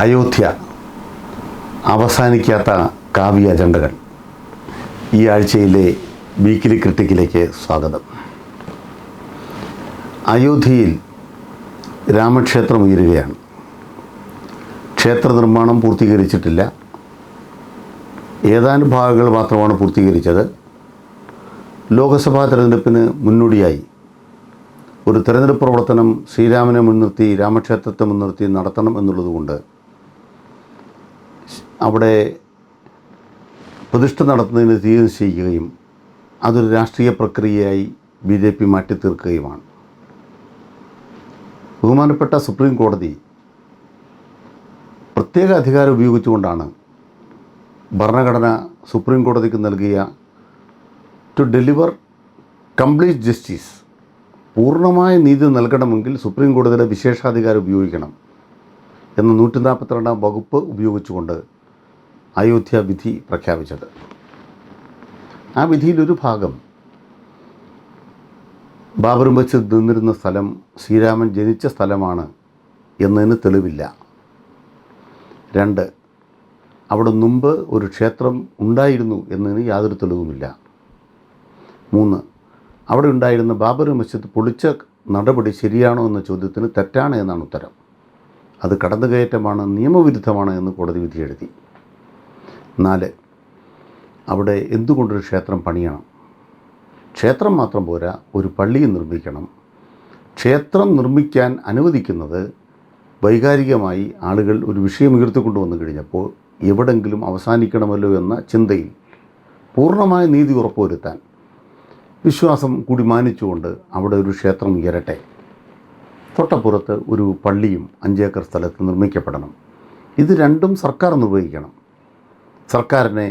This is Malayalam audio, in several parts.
അയോധ്യ അവസാനിക്കാത്ത കാവ്യ അജണ്ടകൾ ഈ ആഴ്ചയിലെ വീക്കിലി ക്രിട്ടിക്കിലേക്ക് സ്വാഗതം. അയോധ്യയിൽ രാമക്ഷേത്രം ഉയരുകയാണ്. ക്ഷേത്ര നിർമ്മാണം പൂർത്തീകരിച്ചിട്ടില്ല. ഏതാനും ഭാഗങ്ങൾ മാത്രമാണ് പൂർത്തീകരിച്ചത്. ലോക്സഭാ തിരഞ്ഞെടുപ്പിന് മുന്നോടിയായി ഒരു തിരഞ്ഞെടുപ്പ് പ്രവർത്തനം ശ്രീരാമനെ മുൻനിർത്തി രാമക്ഷേത്രത്തെ മുൻനിർത്തി നടത്തണം എന്നുള്ളതുകൊണ്ട് അവിടെ പ്രതിഷ്ഠ നടത്തുന്നതിന് തീയതി നിശ്ചയിക്കുകയും അതൊരു രാഷ്ട്രീയ പ്രക്രിയയായി ബി ജെ പി മാറ്റിത്തീർക്കുകയുമാണ്. ബഹുമാനപ്പെട്ട സുപ്രീം കോടതി പ്രത്യേക അധികാരം ഉപയോഗിച്ചുകൊണ്ടാണ് ഭരണഘടന സുപ്രീം കോടതിക്ക് നൽകിയ ടു ഡെലിവർ കംപ്ലീറ്റ് ജസ്റ്റിസ് പൂർണമായ നീതി നൽകണമെങ്കിൽ സുപ്രീം കോടതിയുടെ വിശേഷാധികാരം ഉപയോഗിക്കണം എന്ന നൂറ്റി നാൽപ്പത്തിരണ്ടാം വകുപ്പ് ഉപയോഗിച്ചുകൊണ്ട് അയോധ്യ വിധി പ്രഖ്യാപിച്ചത്. ആ വിധിയിലൊരു ഭാഗം ബാബർ മസ്ജിദ് നിന്നിരുന്ന സ്ഥലം ശ്രീരാമൻ ജനിച്ച സ്ഥലമാണ് എന്നതിന് തെളിവില്ല. രണ്ട് അവിടെ മുമ്പ് ഒരു ക്ഷേത്രം ഉണ്ടായിരുന്നു എന്നതിന് യാതൊരു തെളിവുമില്ല. മൂന്ന് അവിടെ ഉണ്ടായിരുന്ന ബാബർ മസ്ജിദ് പൊളിച്ച നടപടി ശരിയാണോ എന്ന ചോദ്യത്തിന് തെറ്റാണ് എന്നാണ് ഉത്തരം. അത് കടന്നുകയറ്റമാണ് നിയമവിരുദ്ധമാണ് എന്ന് കോടതി വിധി എഴുതി നാല്. അവിടെ എന്തുകൊണ്ടൊരു ക്ഷേത്രം പണിയണം? ക്ഷേത്രം മാത്രം പോരാ ഒരു പള്ളിയും നിർമ്മിക്കണം. ക്ഷേത്രം നിർമ്മിക്കാൻ അനുവദിക്കുന്നത് വൈകാരികമായി ആളുകൾ ഒരു വിഷയം ഉയർത്തിക്കൊണ്ടുവന്നു കഴിഞ്ഞപ്പോൾ എവിടെങ്കിലും അവസാനിക്കണമല്ലോ എന്ന ചിന്തയിൽ പൂർണമായ നീതി ഉറപ്പുവരുത്താൻ വിശ്വാസം കൂടി മാനിച്ചുകൊണ്ട് അവിടെ ഒരു ക്ഷേത്രം ഉയരട്ടെ. തൊട്ടപ്പുറത്ത് ഒരു പള്ളിയും അഞ്ചേക്കർ സ്ഥലത്ത് നിർമ്മിക്കപ്പെടണം. ഇത് രണ്ടും സർക്കാർ നിർവഹിക്കണം. സർക്കാരിനെ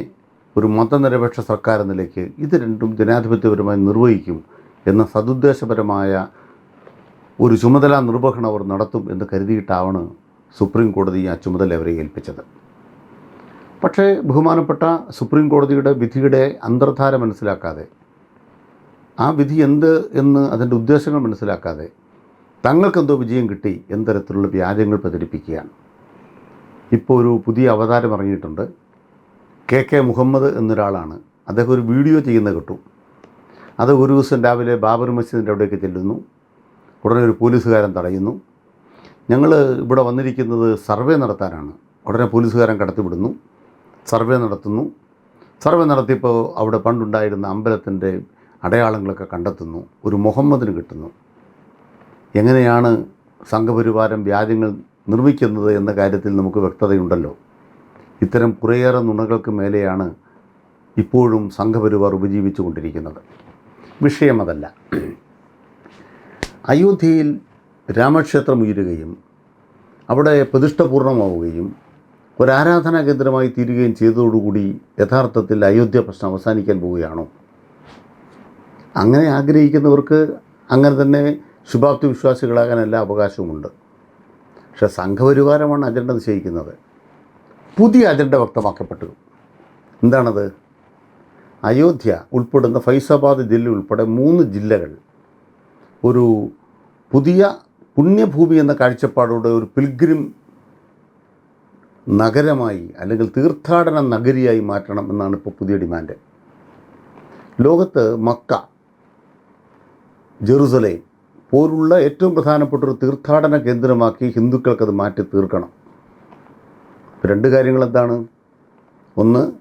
ഒരു മതനിരപേക്ഷ സർക്കാർ എന്നിലേക്ക് ഇത് രണ്ടും ജനാധിപത്യപരമായി നിർവഹിക്കും എന്ന സതുദ്ദേശപരമായ ഒരു ചുമതല നിർവഹണം അവർ നടത്തും എന്ന് കരുതിയിട്ടാണ് സുപ്രീം കോടതി ആ ചുമതല അവരെ ഏൽപ്പിച്ചത്. പക്ഷേ ബഹുമാനപ്പെട്ട സുപ്രീം കോടതിയുടെ വിധിയുടെ അന്തർധാര മനസ്സിലാക്കാതെ ആ വിധി എന്ത് എന്ന് അതിന്റെ ഉദ്ദേശങ്ങൾ മനസ്സിലാക്കാതെ തങ്ങൾക്കെന്തോ വിജയം കിട്ടി എന്ന തരത്തിലുള്ള വ്യാജങ്ങൾ പ്രചരിപ്പിക്കുകയാണ്. ഇപ്പോൾ ഒരു പുതിയ അവതാരം ഇറങ്ങിയിട്ടുണ്ട്. കെ കെ മുഹമ്മദ് എന്നൊരാളാണ്. അദ്ദേഹം ഒരു വീഡിയോ ചെയ്യുന്ന കിട്ടു. അത് ഒരു ദിവസം രാവിലെ ബാബർ മസ്ജിദിന്റെ അവിടേക്ക് ചെല്ലുന്നു. ഉടനെ ഒരു പോലീസുകാരൻ തടയുന്നു. ഞങ്ങൾ ഇവിടെ വന്നിരിക്കുന്നത് സർവേ നടത്താനാണ്. ഉടനെ പോലീസുകാരൻ കടത്തിവിടുന്നു. സർവേ നടത്തുന്നു. സർവേ നടത്തിയപ്പോൾ അവിടെ പണ്ടുണ്ടായിരുന്ന അമ്പലത്തിന്റെ അടയാളങ്ങളൊക്കെ കണ്ടെത്തുന്നു. ഒരു മുഹമ്മദിന് കിട്ടുന്നു. എങ്ങനെയാണ് സംഘപരിവാരം വ്യാജങ്ങൾ നിർമ്മിക്കുന്നത് എന്ന കാര്യത്തിൽ നമുക്ക് വ്യക്തതയുണ്ടല്ലോ. ഇത്തരം കുറേയേറെ നുണകൾക്ക് മേലെയാണ് ഇപ്പോഴും സംഘപരിവാർ ഉപജീവിച്ചു കൊണ്ടിരിക്കുന്നത്. വിഷയം അതല്ല. അയോധ്യയിൽ രാമക്ഷേത്രം ഉയരുകയും അവിടെ പ്രതിഷ്ഠപൂർണമാവുകയും ഒരു ആരാധനാ കേന്ദ്രമായി തീരുകയും ചെയ്തതോടുകൂടി യഥാർത്ഥത്തിൽ അയോധ്യ പ്രശ്നം അവസാനിക്കാൻ പോവുകയാണോ? അങ്ങനെ ആഗ്രഹിക്കുന്നവർക്ക് അങ്ങനെ തന്നെ ശുഭാപ്തി വിശ്വാസികളാകാൻ എല്ലാ അവകാശവുമുണ്ട്. പക്ഷേ സംഘപരിവാരമാണ് അജണ്ട നിശ്ചയിക്കുന്നത്. പുതിയ അജണ്ട വ്യക്തമാക്കപ്പെട്ടു. എന്താണത്? അയോധ്യ ഉൾപ്പെടുന്ന ഫൈസാബാദ് ജില്ല ഉൾപ്പെടെ മൂന്ന് ജില്ലകൾ ഒരു പുതിയ പുണ്യഭൂമി എന്ന കാഴ്ചപ്പാടോടെ ഒരു പിൽഗ്രിം നഗരമായി അല്ലെങ്കിൽ തീർത്ഥാടന നഗരിയായി മാറ്റണം എന്നാണ് ഇപ്പോൾ പുതിയ ഡിമാൻഡ്. ലോകത്ത് മക്ക ജെറുസലേം പോലുള്ള ഏറ്റവും പ്രധാനപ്പെട്ട ഒരു തീർത്ഥാടന കേന്ദ്രമാക്കി ഹിന്ദുക്കൾക്കത് മാറ്റി തീർക്കണം രണ്ട് കാര്യങ്ങൾ എന്താണ് ഒന്ന്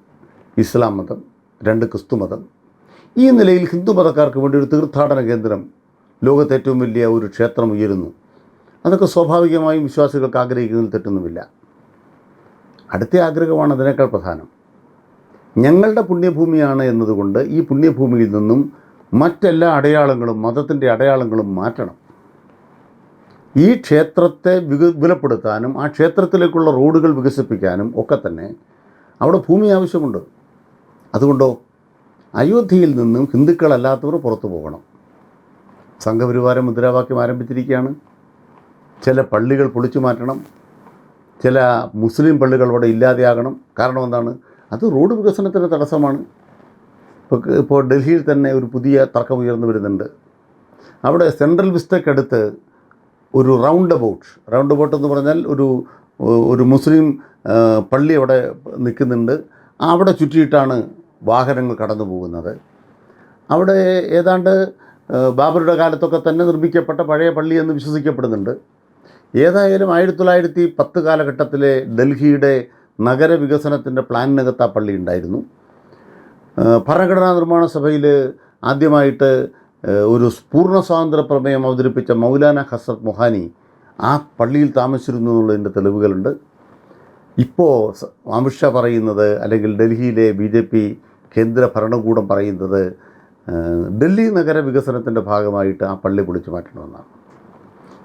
ഇസ്ലാം മതം രണ്ട് ക്രിസ്തു മതം. ഈ നിലയിൽ ഹിന്ദു മതക്കാർക്ക് വേണ്ടി ഒരു തീർത്ഥാടന കേന്ദ്രം ലോകത്തെ ഏറ്റവും വലിയ ഒരു ക്ഷേത്രം ഉയരുന്നു. അതൊക്കെ സ്വാഭാവികമായും വിശ്വാസികൾക്ക് ആഗ്രഹിക്കുന്നതിൽ തെറ്റൊന്നുമില്ല. അടുത്ത ആഗ്രഹമാണ് അതിനേക്കാൾ പ്രധാനം. ഞങ്ങളുടെ പുണ്യഭൂമിയാണ് എന്നതുകൊണ്ട് ഈ പുണ്യഭൂമിയിൽ നിന്നും മറ്റെല്ലാ അടയാളങ്ങളും മതത്തിന്റെ അടയാളങ്ങളും മാറ്റണം. ഈ ക്ഷേത്രത്തെ വിപുലപ്പെടുത്താനും ആ ക്ഷേത്രത്തിലേക്കുള്ള റോഡുകൾ വികസിപ്പിക്കാനും ഒക്കെ തന്നെ അവിടെ ഭൂമി ആവശ്യമുണ്ട്. അതുകൊണ്ടോ അയോധ്യയിൽ നിന്നും ഹിന്ദുക്കളല്ലാത്തവർ പുറത്തു പോകണം. സംഘപരിവാരം മുദ്രാവാക്യം ആരംഭിച്ചിരിക്കുകയാണ്. ചില പള്ളികൾ പൊളിച്ചു മാറ്റണം. ചില മുസ്ലിം പള്ളികൾ അവിടെ ഇല്ലാതെയാകണം. കാരണം എന്താണ്? അത് റോഡ് വികസനത്തിന് തടസ്സമാണ്. ഇപ്പോൾ ഇപ്പോൾ ഡൽഹിയിൽ തന്നെ ഒരു പുതിയ തർക്കം ഉയർന്നു വരുന്നുണ്ട്. അവിടെ സെൻട്രൽ വിസ്റ്റയ്ക്കടുത്ത് ഒരു റൗണ്ട് അബൌട്ട് റൗണ്ട് അബൌട്ട് എന്ന് പറഞ്ഞാൽ ഒരു ഒരു മുസ്ലിം പള്ളി അവിടെ നിൽക്കുന്നുണ്ട്. അവിടെ ചുറ്റിയിട്ടാണ് വാഹനങ്ങൾ കടന്നു പോകുന്നത്. അവിടെ ഏതാണ്ട് ബാബറുടെ കാലത്തൊക്കെ തന്നെ നിർമ്മിക്കപ്പെട്ട പഴയ പള്ളി എന്ന് വിശ്വസിക്കപ്പെടുന്നുണ്ട്. ഏതായാലും ആയിരത്തി തൊള്ളായിരത്തി പത്ത് കാലഘട്ടത്തിലെ ഡൽഹിയുടെ നഗരവികസനത്തിന്റെ പ്ലാനിനകത്ത് ആ പള്ളി ഉണ്ടായിരുന്നു. ഭരണഘടനാ നിർമ്മാണ സഭയിൽ ആദ്യമായിട്ട് ഒരു പൂർണ സ്വാതന്ത്ര്യ പ്രമേയം അവതരിപ്പിച്ച മൗലാന ഹസ്രത് മൊഹാനി ആ പള്ളിയിൽ താമസിച്ചിരുന്നു എന്നുള്ളതിന്റെ തെളിവുകളുണ്ട്. ഇപ്പോൾ അമിത്ഷാ പറയുന്നത് അല്ലെങ്കിൽ ഡൽഹിയിലെ ബി ജെ പി കേന്ദ്ര ഭരണകൂടം പറയുന്നത് ഡൽഹി നഗര വികസനത്തിന്റെ ഭാഗമായിട്ട് ആ പള്ളി പൊളിച്ചു മാറ്റണമെന്നാണ്.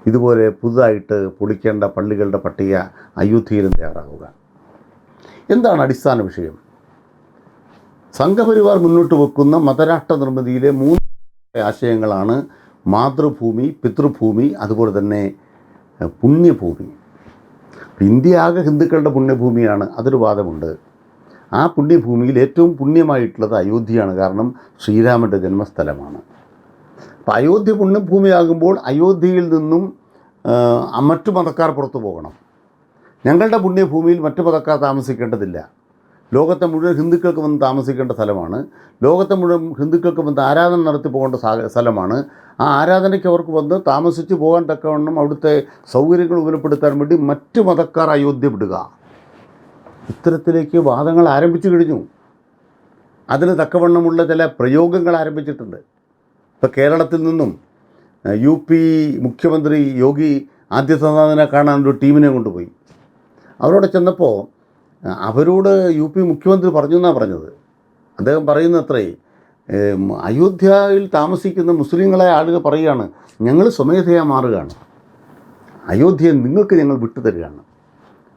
ഇതുപോലെ പുതുതായിട്ട് പൊളിക്കേണ്ട പള്ളികളുടെ പട്ടിക അയോധ്യയിലും തയ്യാറാവുക. എന്താണ് അടിസ്ഥാന വിഷയം? സംഘപരിവാർ മുന്നോട്ട് വെക്കുന്ന മതരാഷ്ട്ര നിർമ്മിതിയിലെ മൂന്ന് ആശയങ്ങളാണ്. മാതൃഭൂമി പിതൃഭൂമി അതുപോലെ തന്നെ പുണ്യഭൂമി. ഇന്ത്യ ആകെ ഹിന്ദുക്കളുടെ പുണ്യഭൂമിയാണ്. അതൊരു വാദമുണ്ട്. ആ പുണ്യഭൂമിയിൽ ഏറ്റവും പുണ്യമായിട്ടുള്ളത് അയോധ്യയാണ്. കാരണം ശ്രീരാമന്റെ ജന്മസ്ഥലമാണ്. അപ്പോൾ അയോധ്യ പുണ്യഭൂമിയാകുമ്പോൾ അയോധ്യയിൽ നിന്നും മറ്റു മതക്കാർ പുറത്തു പോകണം. ഞങ്ങളുടെ പുണ്യഭൂമിയിൽ മറ്റു മതക്കാർ താമസിക്കേണ്ടതില്ല. ലോകത്തെ മുഴുവൻ ഹിന്ദുക്കൾക്ക് വന്ന് താമസിക്കേണ്ട സ്ഥലമാണ്. ലോകത്തെ മുഴുവൻ ഹിന്ദുക്കൾക്ക് വന്ന് ആരാധന നടത്തി പോകേണ്ട സ്ഥലമാണ്. ആ ആരാധനയ്ക്ക് അവർക്ക് വന്ന് താമസിച്ച് പോകാൻ തക്കവണ്ണം അവിടുത്തെ സൗകര്യങ്ങൾ ഉപയോഗപ്പെടുത്താൻ വേണ്ടി മറ്റ് മതക്കാർ അയോധ്യ വിടുക. ഇത്തരത്തിലേക്ക് വാദങ്ങൾ ആരംഭിച്ചു കഴിഞ്ഞു. അതിന് തക്കവണ്ണമുള്ള ചില പ്രയോഗങ്ങൾ ആരംഭിച്ചിട്ടുണ്ട്. ഇപ്പോൾ കേരളത്തിൽ നിന്നും യു പി മുഖ്യമന്ത്രി യോഗി ആദിത്യനാഥിനെ കാണാൻ ഒരു ടീമിനെ കൊണ്ടുപോയി. അവരോട് ചെന്നപ്പോൾ അവരോട് യു പി മുഖ്യമന്ത്രി പറഞ്ഞു എന്നാണ് പറഞ്ഞത്. അദ്ദേഹം പറയുന്ന അത്രേ അയോധ്യയിൽ താമസിക്കുന്ന മുസ്ലിങ്ങളെ ആളുകൾ പറയുകയാണ് ഞങ്ങൾ സ്വമേധയാ മാറുകയാണ്. അയോധ്യ നിങ്ങൾക്ക് ഞങ്ങൾ വിട്ടുതരികയാണ്.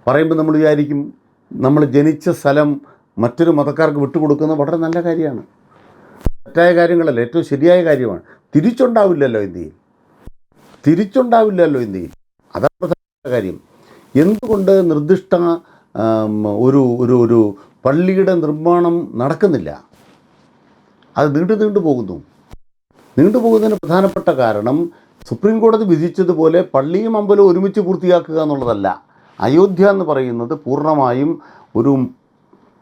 പറയുമ്പോൾ നമ്മൾ വിചാരിക്കും നമ്മൾ ജനിച്ച സ്ഥലം മറ്റൊരു മതക്കാർക്ക് വിട്ടുകൊടുക്കുന്നത് വളരെ നല്ല കാര്യമാണ്. തെറ്റായ കാര്യങ്ങളല്ല ഏറ്റവും ശരിയായ കാര്യമാണ്. തിരിച്ചുണ്ടാവില്ലല്ലോ ഇന്ത്യയിൽ. തിരിച്ചുണ്ടാവില്ലല്ലോ ഇന്ത്യയിൽ. അതാണ് കാര്യം. എന്തുകൊണ്ട് നിർദ്ദിഷ്ട ഒരു ഒരു ഒരു പള്ളിയുടെ നിർമ്മാണം നടക്കുന്നില്ല. അത് നീണ്ടു നീണ്ടു പോകുന്നു. നീണ്ടു പോകുന്നതിന് പ്രധാനപ്പെട്ട കാരണം സുപ്രീം കോടതി വിധിച്ചതുപോലെ പള്ളിയും അമ്പലവും ഒരുമിച്ച് പൂർത്തിയാക്കുക എന്നുള്ളതല്ല. അയോധ്യ എന്ന് പറയുന്നത് പൂർണമായും ഒരു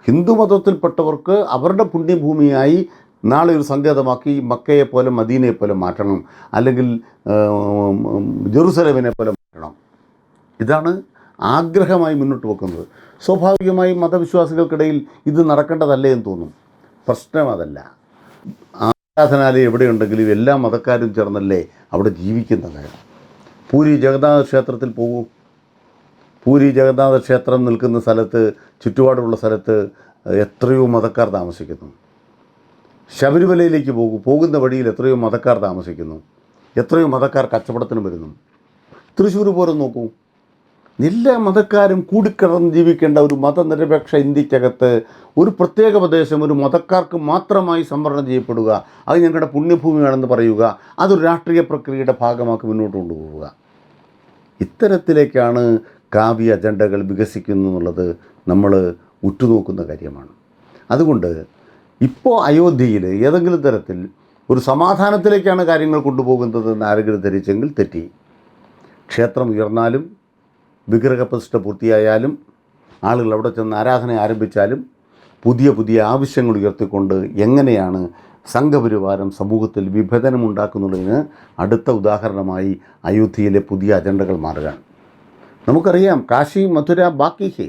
ഹിന്ദുമതത്തിൽപ്പെട്ടവർക്ക് അവരുടെ പുണ്യഭൂമിയായി നാളെ ഒരു സങ്കേതമാക്കി മക്കയെ പോലെ മദീനയെ പോലെ മാറ്റണം. അല്ലെങ്കിൽ ജെറുസലേമിനെ പോലെ മാറ്റണം. ഇതാണ് ആഗ്രഹമായി മുന്നോട്ട് വെക്കുന്നത്. സ്വാഭാവികമായും മതവിശ്വാസികൾക്കിടയിൽ ഇത് നടക്കേണ്ടതല്ലേ എന്ന് തോന്നും. പ്രശ്നം അതല്ല. ആരാധനാലയം എവിടെയുണ്ടെങ്കിലും എല്ലാ മതക്കാരും ചേർന്നല്ലേ അവിടെ ജീവിക്കുന്നത്? പൂരി ജഗന്നാഥ ക്ഷേത്രത്തിൽ പോകൂ. പൂരി ജഗന്നാഥ ക്ഷേത്രം നിൽക്കുന്ന സ്ഥലത്ത് ചുറ്റുപാടുള്ള സ്ഥലത്ത് എത്രയോ മതക്കാർ താമസിക്കുന്നു. ശബരിമലയിലേക്ക് പോകൂ. പോകുന്ന വഴിയിൽ എത്രയോ മതക്കാർ താമസിക്കുന്നു. എത്രയോ മതക്കാർ കച്ചവടത്തിന് വരുന്നു. തൃശ്ശൂർ പോലും നോക്കൂ. എല്ലാ മതക്കാരും കൂടിക്കിടന്ന് ജീവിക്കേണ്ട ഒരു മതനിരപേക്ഷ ഇന്ത്യക്കകത്ത് ഒരു പ്രത്യേക പ്രദേശം ഒരു മതക്കാർക്ക് മാത്രമായി സംവരണം ചെയ്യപ്പെടുക അത് ഞങ്ങളുടെ പുണ്യഭൂമിയാണെന്ന് പറയുക അതൊരു രാഷ്ട്രീയ പ്രക്രിയയുടെ ഭാഗമാക്കി മുന്നോട്ട് കൊണ്ടുപോവുക. ഇത്തരത്തിലേക്കാണ് കാവ്യ അജണ്ടകൾ വികസിക്കുന്നു എന്നുള്ളത് നമ്മൾ ഉറ്റുനോക്കുന്ന കാര്യമാണ്. അതുകൊണ്ട് ഇപ്പോൾ അയോധ്യയിൽ ഏതെങ്കിലും തരത്തിൽ ഒരു സമാധാനത്തിലേക്കാണ് കാര്യങ്ങൾ കൊണ്ടുപോകുന്നത് എന്ന് ആരെങ്കിലും ധരിച്ചെങ്കിൽ തെറ്റി. ക്ഷേത്രം ഉയർന്നാലും വിഗ്രഹപ്രതിഷ്ഠ പൂർത്തിയായാലും ആളുകൾ അവിടെ ചെന്ന് ആരാധന ആരംഭിച്ചാലും പുതിയ പുതിയ ആവശ്യങ്ങൾ ഉയർത്തിക്കൊണ്ട് എങ്ങനെയാണ് സംഘപരിവാരം സമൂഹത്തിൽ വിഭജനമുണ്ടാക്കുന്നുള്ളതിന് അടുത്ത ഉദാഹരണമായി അയോധ്യയിലെ പുതിയ അജണ്ടകൾ മാറുകയാണ്. നമുക്കറിയാം കാശി മധുര ബാക്കി ഹേ.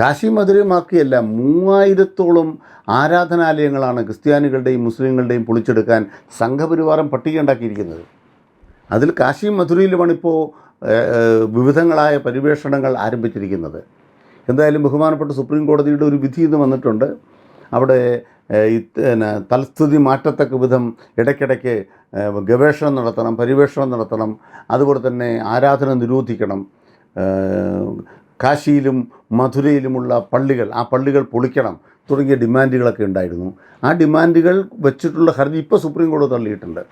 കാശി മധുരമാക്കിയല്ല മൂവായിരത്തോളം ആരാധനാലയങ്ങളാണ് ക്രിസ്ത്യാനികളുടെയും മുസ്ലിങ്ങളുടെയും പൊളിച്ചെടുക്കാൻ സംഘപരിവാരം പട്ടിക ഉണ്ടാക്കിയിരിക്കുന്നത് അതിൽ കാശിയും മധുരയിലുമാണ് ഇപ്പോൾ വിവിധങ്ങളായ പരിവേഷണങ്ങൾ ആരംഭിച്ചിരിക്കുന്നത്. എന്തായാലും ബഹുമാനപ്പെട്ട സുപ്രീം കോടതിയുടെ ഒരു വിധി ഇന്ന് വന്നിട്ടുണ്ട്. അവിടെ പിന്നെ തൽസ്ഥിതി മാറ്റത്തക്ക വിധം ഇടയ്ക്കിടയ്ക്ക് ഗവേഷണം നടത്തണം പരിവേഷണം നടത്തണം അതുപോലെ തന്നെ ആരാധന നിരോധിക്കണം. കാശിയിലും മധുരയിലുമുള്ള പള്ളികൾ ആ പള്ളികൾ പൊളിക്കണം തുടങ്ങിയ ഡിമാൻഡുകളൊക്കെ ഉണ്ടായിരുന്നു. ആ ഡിമാൻഡുകൾ വെച്ചിട്ടുള്ള ഹർജി ഇപ്പോൾ സുപ്രീം കോടതി തള്ളിയിട്ടുണ്ട്.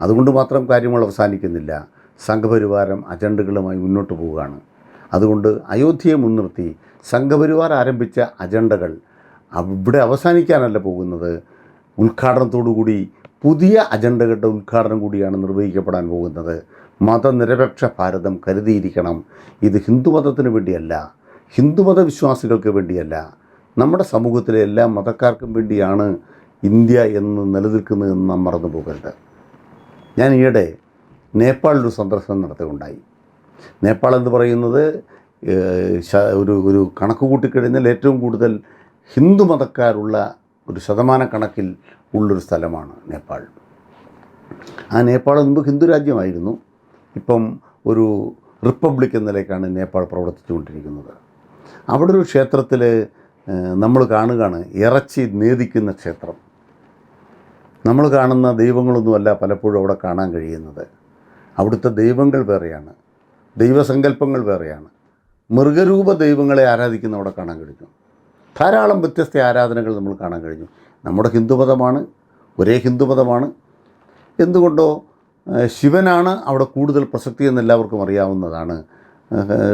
അതുകൊണ്ട് മാത്രം കാര്യങ്ങൾ അവസാനിക്കുന്നില്ല. സംഘപരിവാരം അജണ്ടകളുമായി മുന്നോട്ട് പോവുകയാണ്. അതുകൊണ്ട് അയോധ്യയെ മുൻനിർത്തി സംഘപരിവാർ ആരംഭിച്ച അജണ്ടകൾ ഇവിടെ അവസാനിക്കാനല്ല പോകുന്നത്. ഉദ്ഘാടനത്തോടുകൂടി പുതിയ അജണ്ടകളുടെ ഉദ്ഘാടനം കൂടിയാണ് നിർവഹിക്കപ്പെടാൻ പോകുന്നത്. മതനിരപേക്ഷ ഭാരതം കരുതിയിരിക്കണം. ഇത് ഹിന്ദുമതത്തിന് വേണ്ടിയല്ല ഹിന്ദുമത വിശ്വാസികൾക്ക് വേണ്ടിയല്ല നമ്മുടെ സമൂഹത്തിലെ എല്ലാ മതക്കാർക്കും വേണ്ടിയാണ് ഇന്ത്യ എന്ന് നിലനിൽക്കുന്നതെന്ന് നാം മറന്നു പോകരുത് ഞാൻ ഈയിടെ നേപ്പാളിലൊരു സന്ദർശനം നടത്തുകയുണ്ടായി. നേപ്പാൾ എന്ന് പറയുന്നത് ഒരു ഒരു കണക്ക് കൂട്ടിക്കഴിഞ്ഞാൽ ഏറ്റവും കൂടുതൽ ഹിന്ദു മതക്കാരുള്ള ഒരു ശതമാന കണക്കിൽ ഉള്ളൊരു സ്ഥലമാണ് നേപ്പാൾ. ആ നേപ്പാൾ മുമ്പ് ഹിന്ദു രാജ്യമായിരുന്നു. ഇപ്പം ഒരു റിപ്പബ്ലിക് എന്ന നിലയ്ക്കാണ് നേപ്പാൾ പ്രവർത്തിച്ചുകൊണ്ടിരിക്കുന്നത്. അവിടെ ഒരു ക്ഷേത്രത്തിൽ നമ്മൾ കാണുകയാണ് ഇറച്ചി നേദിക്കുന്ന ക്ഷേത്രം. നമ്മൾ കാണുന്ന ദൈവങ്ങളൊന്നുമല്ല പലപ്പോഴും അവിടെ കാണാൻ കഴിയുന്നത്. അവിടുത്തെ ദൈവങ്ങൾ വേറെയാണ്. ദൈവസങ്കല്പങ്ങൾ വേറെയാണ്. മൃഗരൂപ ദൈവങ്ങളെ ആരാധിക്കുന്ന അവിടെ കാണാൻ കഴിഞ്ഞു. ധാരാളം വ്യത്യസ്ത ആരാധനകൾ നമ്മൾ കാണാൻ കഴിഞ്ഞു. നമ്മുടെ ഹിന്ദുമതമാണ് ഒരേ ഹിന്ദുമതമാണ്. എന്തുകൊണ്ടോ ശിവനാണ് അവിടെ കൂടുതൽ പ്രസക്തി എന്ന് എല്ലാവർക്കും അറിയാവുന്നതാണ്.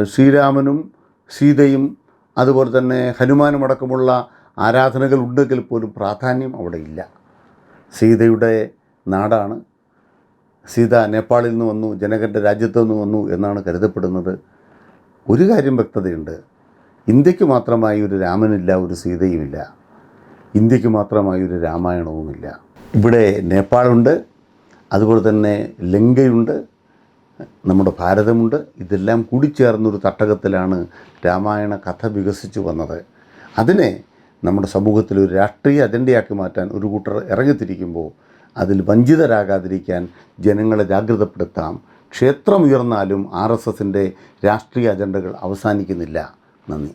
ശ്രീരാമനും സീതയും അതുപോലെ തന്നെ ഹനുമാനും അടക്കമുള്ള ആരാധനകൾ ഉണ്ടെങ്കിൽ പോലും പ്രാധാന്യം അവിടെ ഇല്ല. സീതയുടെ നാടാണ് സീത നേപ്പാളിൽ നിന്ന് വന്നു ജനകന്റെ രാജ്യത്തു നിന്ന് വന്നു എന്നാണ് കരുതപ്പെടുന്നത്. ഒരു കാര്യം വ്യക്തതയുണ്ട്. ഇന്ത്യയ്ക്ക് മാത്രമായി ഒരു രാമനില്ല ഒരു സീതയുമില്ല. ഇന്ത്യയ്ക്ക് മാത്രമായി ഒരു രാമായണവുമില്ല. ഇവിടെ നേപ്പാളുണ്ട് അതുപോലെ തന്നെ ലങ്കയുണ്ട് നമ്മുടെ ഭാരതമുണ്ട്. ഇതെല്ലാം കൂടി ചേർന്നൊരു തട്ടകത്തിലാണ് രാമായണ കഥ വികസിച്ചു വന്നത്. അതിനെ നമ്മുടെ സമൂഹത്തിൽ ഒരു രാഷ്ട്രീയ അജണ്ടയാക്കി മാറ്റാൻ ഒരു കൂട്ടർ ഇറങ്ങിത്തിരിക്കുമ്പോൾ അതിൽ വഞ്ചിതരാകാതിരിക്കാൻ ജനങ്ങളെ ജാഗ്രതപ്പെടുത്താം. ക്ഷേത്രമുയർന്നാലും ആർ എസ് എസിന്റെ രാഷ്ട്രീയ അജണ്ടകൾ അവസാനിക്കുന്നില്ല. നന്ദി.